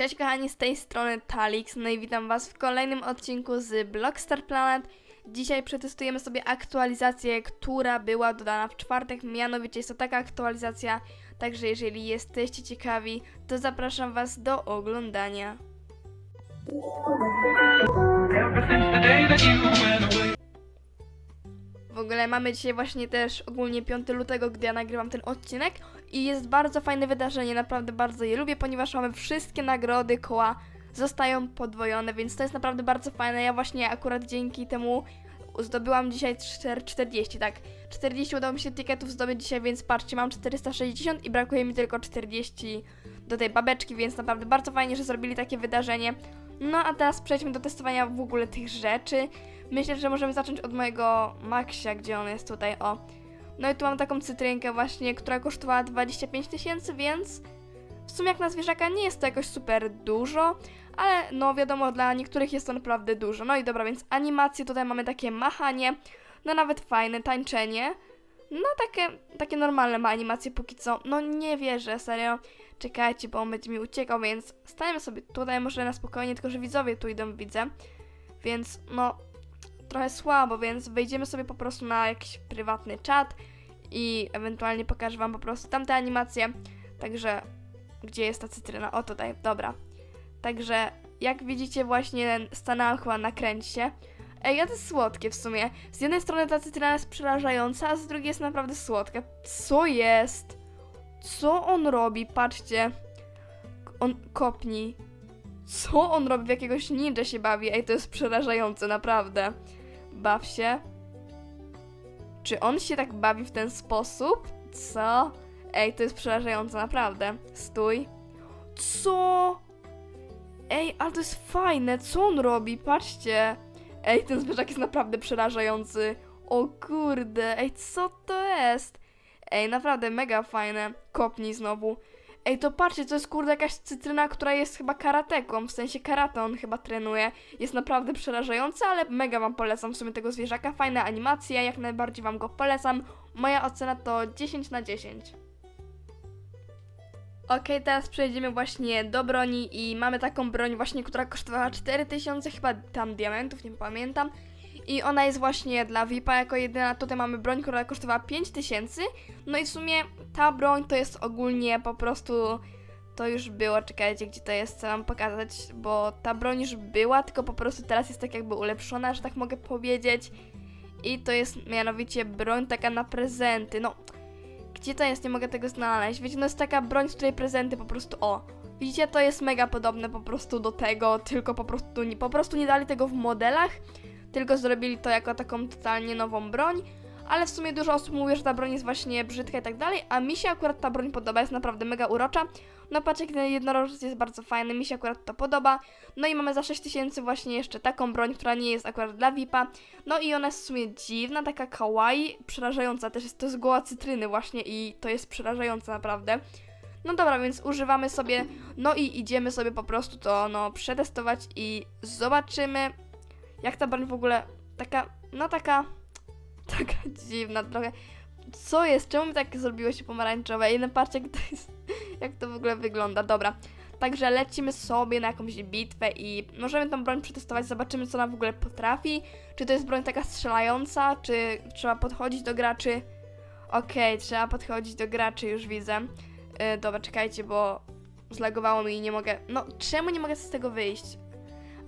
Cześć kochani, z tej strony Talix, no i witam was w kolejnym odcinku z Blockstar Planet. Dzisiaj przetestujemy sobie aktualizację, która była dodana w czwartek, mianowicie jest to taka aktualizacja, także jeżeli jesteście ciekawi, to zapraszam was do oglądania. W ogóle mamy dzisiaj właśnie też ogólnie 5 lutego, gdy ja nagrywam ten odcinek i jest bardzo fajne wydarzenie, naprawdę bardzo je lubię, ponieważ mamy wszystkie nagrody, koła zostają podwojone, więc to jest naprawdę bardzo fajne. Ja właśnie akurat dzięki temu zdobyłam dzisiaj 4, 40, tak. 40 udało mi się tiketów zdobyć dzisiaj, więc patrzcie, mam 460 i brakuje mi tylko 40 do tej babeczki, więc naprawdę bardzo fajnie, że zrobili takie wydarzenie. No a teraz przejdźmy do testowania w ogóle tych rzeczy. Myślę, że możemy zacząć od mojego Maxia, gdzie on jest tutaj, o. No i tu mam taką cytrynkę właśnie, która kosztowała 25 tysięcy, więc w sumie jak na zwierzaka nie jest to jakoś super dużo, ale no wiadomo, dla niektórych jest to naprawdę dużo. No i dobra, więc animacje, tutaj mamy takie machanie, no nawet fajne, tańczenie. No takie, takie normalne ma animacje póki co. No nie wierzę, serio. Czekajcie, bo on będzie mi uciekał, więc stajemy sobie tutaj, może na spokojnie, tylko że widzowie tu idą, widzę. Więc no, trochę słabo, więc wejdziemy sobie po prostu na jakiś prywatny czat i ewentualnie pokażę wam po prostu tamte animacje. Także, gdzie jest ta cytryna? O, tutaj, dobra. Także, jak widzicie, właśnie stanęłam chyba na kręcie. Ej, to jest słodkie w sumie. Z jednej strony ta cytryna jest przerażająca, a z drugiej jest naprawdę słodka. Co jest? Co on robi? Patrzcie. On kopni. Co on robi? W jakiegoś ninja się bawi. Ej, to jest przerażające, naprawdę. Baw się. Czy on się tak bawi w ten sposób? Co? Ej, to jest przerażające, naprawdę. Stój. Co? Ej, ale to jest fajne. Co on robi? Patrzcie. Ej, ten zwierzak jest naprawdę przerażający. O kurde, ej, co to jest? Ej, naprawdę mega fajne. Kopnij znowu. Ej, to patrzcie, to jest kurde jakaś cytryna, która jest chyba karateką, w sensie karate on chyba trenuje. Jest naprawdę przerażająca, ale mega wam polecam w sumie tego zwierzaka. Fajne animacje, jak najbardziej wam go polecam. Moja ocena to 10 na 10. Okej, teraz przejdziemy właśnie do broni i mamy taką broń właśnie, która kosztowała 4000 chyba tam diamentów, nie pamiętam. I ona jest właśnie dla VIPa jako jedyna. Tutaj mamy broń, która kosztowała 5000. No i w sumie ta broń to jest ogólnie po prostu. To już było, czekajcie, gdzie to jest, co mam pokazać, bo ta broń już była, tylko po prostu teraz jest tak jakby ulepszona, że tak mogę powiedzieć. I to jest mianowicie broń taka na prezenty. No, gdzie to jest? Nie mogę tego znaleźć. Wiecie, no jest taka broń, z której prezenty po prostu o. Widzicie, to jest mega podobne po prostu do tego, tylko po prostu nie, po prostu nie dali tego w modelach, tylko zrobili to jako taką totalnie nową broń. Ale w sumie dużo osób mówi, że ta broń jest właśnie brzydka i tak dalej, a mi się akurat ta broń podoba, jest naprawdę mega urocza. No jak ten jednorożec jest bardzo fajny, mi się akurat to podoba. No i mamy za 6000 właśnie jeszcze taką broń, która nie jest akurat dla VIPa. No i ona jest w sumie dziwna, taka kawaii, przerażająca też jest, to jest goła cytryny właśnie i to jest przerażające naprawdę. No dobra, więc używamy sobie, no i idziemy sobie po prostu to, no, przetestować i zobaczymy, jak ta broń w ogóle, taka, no taka, taka dziwna trochę. Co jest? Czemu mi tak zrobiło się pomarańczowe? No patrzcie, jak to, jest, jak to w ogóle wygląda. Dobra, także lecimy sobie na jakąś bitwę i możemy tą broń przetestować, zobaczymy, co ona w ogóle potrafi. Czy to jest broń taka strzelająca, czy trzeba podchodzić do graczy? Okej, trzeba podchodzić do graczy, już widzę. Yy, dobra, czekajcie, bo zlagowało mi i nie mogę... No, czemu nie mogę z tego wyjść?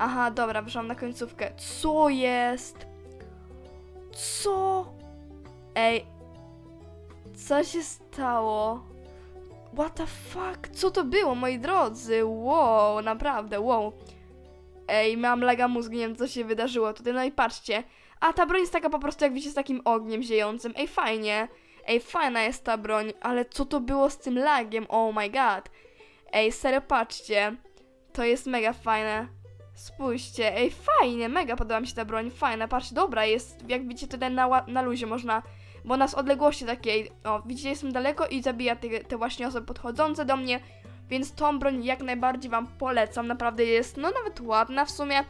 Aha, dobra, wyszłam na końcówkę. Co jest? Co? Ej, co się stało? What the fuck? Co to było, moi drodzy? Wow, naprawdę, wow. Ej, miałam lega mózgu, nie wiem co się wydarzyło tutaj, no i patrzcie. A ta broń jest taka po prostu, jak widzicie, z takim ogniem ziejącym. Ej, fajnie. Ej, fajna jest ta broń, ale co to było z tym lagiem? Oh my god. Ej, serio, patrzcie. To jest mega fajne. Spójrzcie, ej, fajnie, mega podoba mi się ta broń, fajna, patrzcie, dobra jest, jak widzicie tutaj na, na luzie można, bo na z odległości takiej, o, widzicie, jestem daleko i zabija te, te właśnie osoby podchodzące do mnie, więc tą broń jak najbardziej wam polecam, naprawdę jest, no nawet ładna w sumie,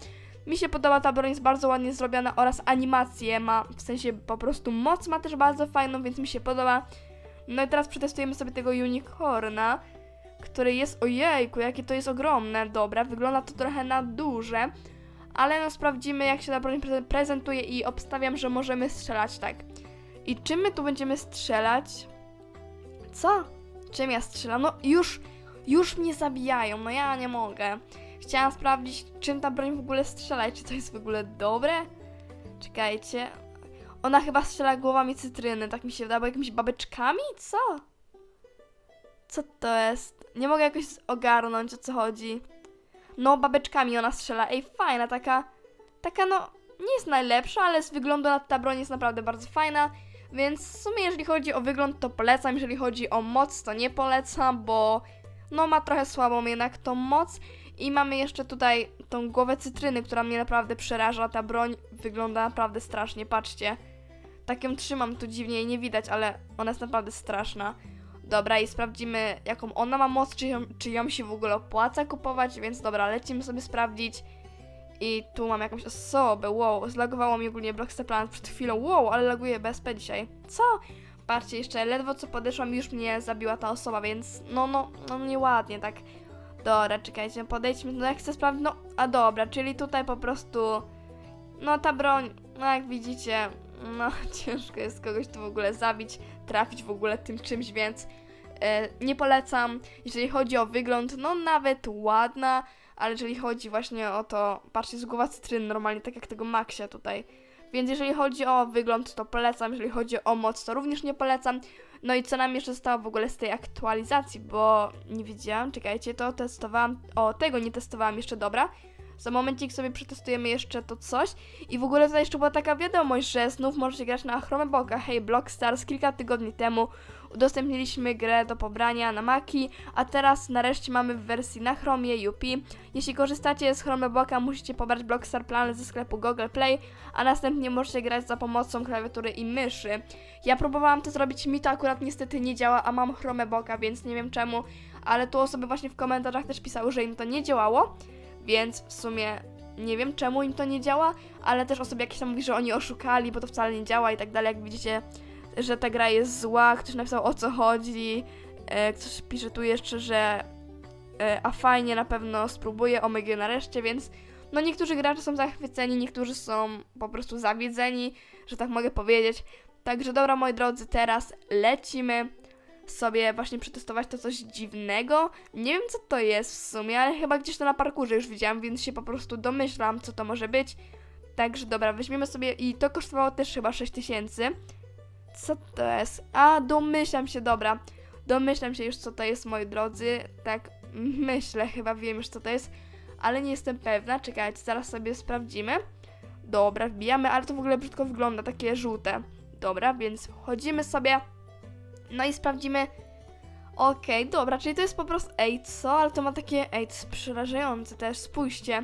mi się podoba ta broń, jest bardzo ładnie zrobiona oraz animacje ma, w sensie po prostu moc ma też bardzo fajną, więc mi się podoba. No i teraz przetestujemy sobie tego unicorna. Który jest, ojejku, jakie to jest ogromne, dobra, wygląda to trochę na duże, ale no sprawdzimy jak się ta broń pre- prezentuje i obstawiam, że możemy strzelać tak. I czym my tu będziemy strzelać? Co? Czym ja strzelam? No już, już mnie zabijają, no ja nie mogę. Chciałam sprawdzić, czym ta broń w ogóle strzela i czy to jest w ogóle dobre. Czekajcie. Ona chyba strzela głowami cytryny, tak mi się wydaje, albo jakimiś babeczkami? Co? Co to jest? Nie mogę jakoś ogarnąć, o co chodzi. No, babeczkami ona strzela. Ej, fajna, taka... Taka, no, nie jest najlepsza, ale z wyglądu na ta broń jest naprawdę bardzo fajna. Więc w sumie, jeżeli chodzi o wygląd, to polecam. Jeżeli chodzi o moc, to nie polecam, bo no ma trochę słabą jednak tą moc. I mamy jeszcze tutaj tą głowę cytryny, która mnie naprawdę przeraża. Ta broń wygląda naprawdę strasznie, patrzcie. Tak ją trzymam tu dziwnie i nie widać, ale ona jest naprawdę straszna. Dobra, i sprawdzimy, jaką ona ma moc, czy ją, czy ją się w ogóle opłaca kupować, więc dobra, lecimy sobie sprawdzić. I tu mam jakąś osobę, wow, zlagowało mi ogólnie Blockster przed chwilą, wow, ale laguje BSP dzisiaj. Co? Patrzcie, jeszcze ledwo co podeszłam, już mnie zabiła ta osoba, więc no, no, no nieładnie, tak. Dobra, czekajcie, podejdźmy, no jak chcę sprawdzić, no, a dobra, czyli tutaj po prostu, no ta broń, no jak widzicie, no ciężko jest kogoś tu w ogóle zabić, trafić w ogóle tym czymś, więc nie polecam. Jeżeli chodzi o wygląd, no nawet ładna, ale jeżeli chodzi właśnie o to, patrzcie, z głowa cytryny normalnie, tak jak tego Maxia tutaj. Więc jeżeli chodzi o wygląd, to polecam, jeżeli chodzi o moc, to również nie polecam. No i co nam jeszcze zostało w ogóle z tej aktualizacji, bo nie wiedziałam, czekajcie, to testowałam, o, tego nie testowałam jeszcze, dobra. Za momencik sobie przetestujemy jeszcze to coś. I w ogóle tutaj jeszcze była taka wiadomość, że znów możecie grać na Chromeboka. Hej, Blockstars kilka tygodni temu udostępniliśmy grę do pobrania na Maki, a teraz nareszcie mamy w wersji na Chromie UP. Jeśli korzystacie z Chromeboka, musicie pobrać Blockstar Planet ze sklepu Google Play, a następnie możecie grać za pomocą klawiatury i myszy. Ja próbowałam to zrobić, mi to akurat niestety nie działa, a mam Chromeboka, więc nie wiem czemu, ale tu osoby właśnie w komentarzach też pisały, że im to nie działało, więc w sumie nie wiem czemu im to nie działa, ale też osoby jakieś tam mówi, że oni oszukali, bo to wcale nie działa i tak dalej, jak widzicie, że ta gra jest zła, ktoś napisał o co chodzi, e, ktoś pisze tu jeszcze, że e, a fajnie na pewno spróbuję Omega nareszcie, więc no niektórzy gracze są zachwyceni, niektórzy są po prostu zawiedzeni, że tak mogę powiedzieć. Także dobra moi drodzy, teraz lecimy sobie właśnie przetestować to coś dziwnego. Nie wiem co to jest w sumie, ale chyba gdzieś to na parkurze już widziałam, więc się po prostu domyślam co to może być. Także dobra, weźmiemy sobie i to kosztowało też chyba 6000. Co to jest? A, domyślam się, dobra. Domyślam się już co to jest, moi drodzy. Tak myślę, chyba wiem już co to jest, ale nie jestem pewna. Czekajcie, zaraz sobie sprawdzimy. Dobra, wbijamy, ale to w ogóle brzydko wygląda, takie żółte. Dobra, więc wchodzimy sobie. No i sprawdzimy. Okej, dobra, czyli to jest po prostu. Ej, co? Ale to ma takie. Ej, to jest przerażające też, spójrzcie.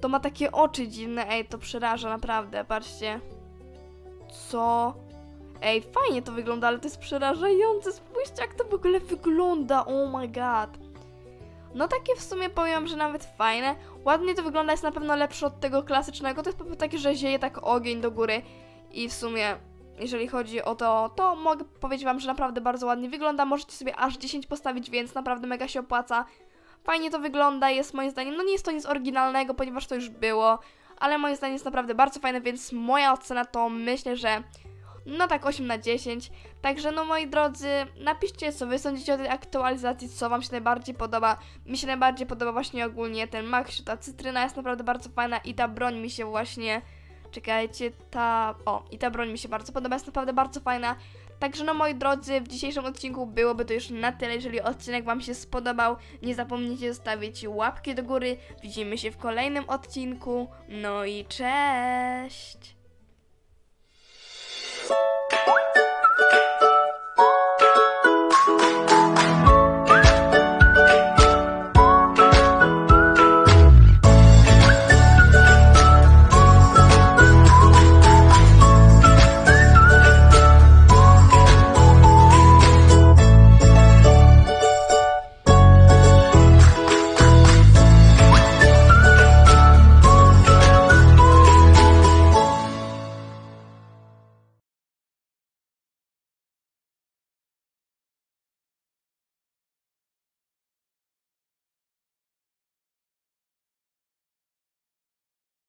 To ma takie oczy dziwne, ej, to przeraża naprawdę, patrzcie. Co? Ej, fajnie to wygląda, ale to jest przerażające. Spójrzcie, jak to w ogóle wygląda. Oh my god. No takie w sumie powiem, że nawet fajne. Ładnie to wygląda, jest na pewno lepsze od tego klasycznego. To jest po prostu takie, że zieje tak ogień do góry. I w sumie, jeżeli chodzi o to, to mogę powiedzieć wam, że naprawdę bardzo ładnie wygląda. Możecie sobie aż 10 postawić, więc naprawdę mega się opłaca. Fajnie to wygląda, jest moim zdaniem, no nie jest to nic oryginalnego, ponieważ to już było, ale moim zdaniem jest naprawdę bardzo fajne, więc moja ocena to myślę, że no tak 8 na 10. Także no moi drodzy, napiszcie co wy sądzicie o tej aktualizacji, co wam się najbardziej podoba. Mi się najbardziej podoba właśnie ogólnie ten Maxiu, ta cytryna jest naprawdę bardzo fajna i ta broń mi się właśnie, czekajcie, ta, o i ta broń mi się bardzo podoba, jest naprawdę bardzo fajna. Także no moi drodzy, w dzisiejszym odcinku byłoby to już na tyle. Jeżeli odcinek Wam się spodobał, nie zapomnijcie zostawić łapki do góry. Widzimy się w kolejnym odcinku. No i cześć! Thank you.